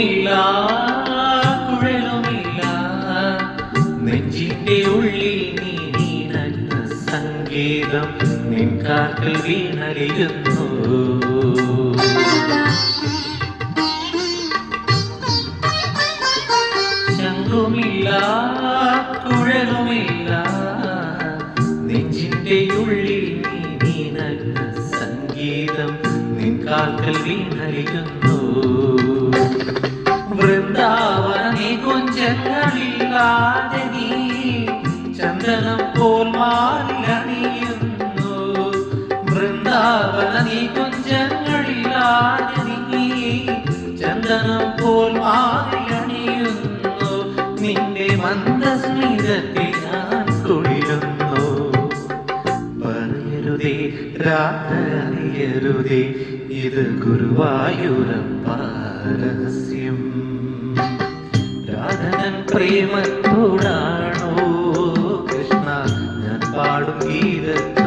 ശംഖുമില്ല കുഴലുമില്ല. നെഞ്ചിന്റെ ഉള്ളിൽ നീ നീനന്ന സംഗീതം നിൻ കാറ്റിൽ വീണലിയുന്നു ശംഖുമില്ല കുഴലുമില്ല. നെഞ്ചിന്റെ ഉള്ളിൽ നീ നീനന്ന സംഗീതം നിൻ കാൽക്കൽ വീണലിയുന്നു വൃന്ദാവന നീ ചന്ദ്രനം പോൽ മാറിലണിയുന്നു വൃന്ദാവനെ കൊഞ്ചങ്ങളില്ലാതെ നീ ചന്ദനം പോൽ മാറിലണിയുന്നു നിന്റെ മന്ദസ്മിതത്തിൽ പറയരുതേ രാത്രിയരുതി. ഇത് ഗുരുവായൂരപ്പാരസ്യം രാധനൻ പ്രേമത്തോടാണോ കൃഷ്ണ? ഞാൻ പാടും ഗീതത്തിൽ